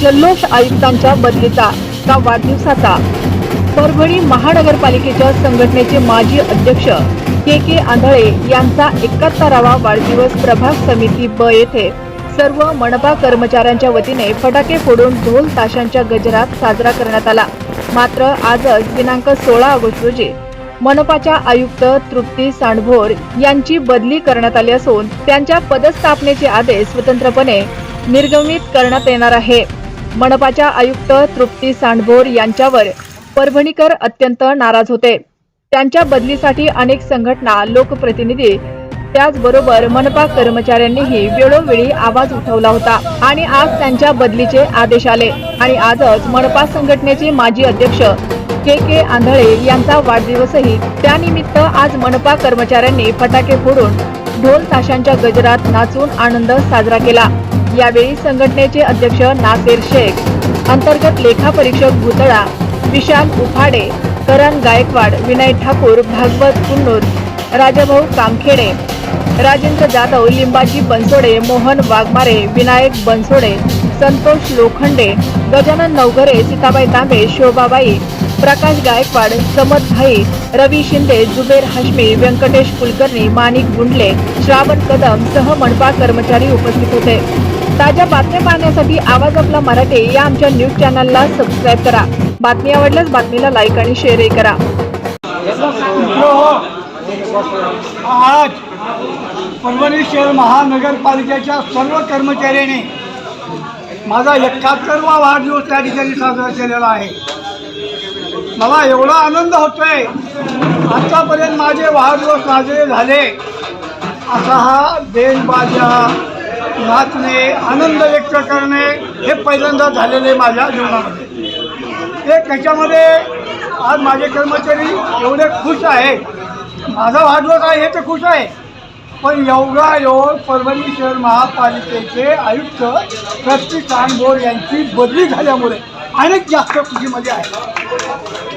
जल्लोष आयुक्तांच्या बदलीचा का वाढदिवसाचा. परभणी महानगरपालिकेच्या संघटनेचे माजी अध्यक्ष के के आंधळे यांचा एकाहत्तरावा वाढदिवस प्रभाग समिती ब येथे सर्व मनपा कर्मचाऱ्यांच्या वतीने फटाके फोडून ढोल ताशांच्या गजरात साजरा करण्यात आला. मात्र आजच दिनांक सोळा ऑगस्ट रोजी मनपाच्या आयुक्त तृप्ती सांडभोर यांची बदली करण्यात आली असून त्यांच्या पदस्थापनेचे आदेश स्वतंत्रपणे निर्गमित करण्यात येणार आहे. मनपाच्या आयुक्त तृप्ती सांडभोर यांच्यावर परभणीकर अत्यंत नाराज होते. त्यांच्या बदलीसाठी अनेक संघटना लोकप्रतिनिधी त्याचबरोबर मनपा कर्मचाऱ्यांनीही वेळोवेळी आवाज उठवला होता आणि आज त्यांच्या बदलीचे आदेश आले. आणि आजच मनपा संघटनेचे माजी अध्यक्ष के के आंधळे यांचा वाढदिवसही त्यानिमित्त आज मनपा कर्मचाऱ्यांनी फटाके फोडून ढोल ताशांच्या गजरात नाचून आनंद साजरा केला. यावेळी संघटनेचे अध्यक्ष नासेर शेख अंतर्गत लेखापरीक्षक भुतळा विशाल उफाडे करण गायकवाड विनय ठाकूर भागवत कुन्नूर राजाभाऊ कामखेडे राजेंद्र जाधव लिंबाजी बनसोडे मोहन वाघमारे विनायक बनसोडे संतोष लोखंडे गजानन नवघरे सीताबाई तांबे शोभाबाई प्रकाश गायकवाड समत भाई रवी शिंदे जुबेर हाश्मी व्यंकटेश कुलकर्णी माणिक गुंडले श्रावण कदम सह मनपा कर्मचारी उपस्थित होते. ताज्या बातम्या पाहण्यासाठी आवाज आपला मराठी या आमच्या न्यूज चॅनलला सबस्क्राईब करा. बातमी आवडल्यास बातमीला लाईक आणि शेअरही करा. आज परभणी शहर महानगरपालिकेच्या सर्व कर्मचाऱ्याने माझा एकाहत्तरवा वाढदिवस त्या ठिकाणी साजरा केलेला आहे. मला एवढा आनंद होतोय. आतापर्यंत माझे वाढदिवस साजरे झाले. असा हा देणबाजा नाचणे आनंद व्यक्त करणे हे पहिल्यांदा झालेले आहे माझ्या जीवनामध्ये. ते त्याच्यामध्ये आज माझे कर्मचारी एवढे खुश आहेत. माझा वाढदिवस आहे हे तर खुश आहे. पण एवढा एवढ परभणी शहर महापालिकेचे आयुक्त ट्रस्टी कानभोर यांची बदली झाल्यामुळे अनेक जास्त खुशीमध्ये आहे.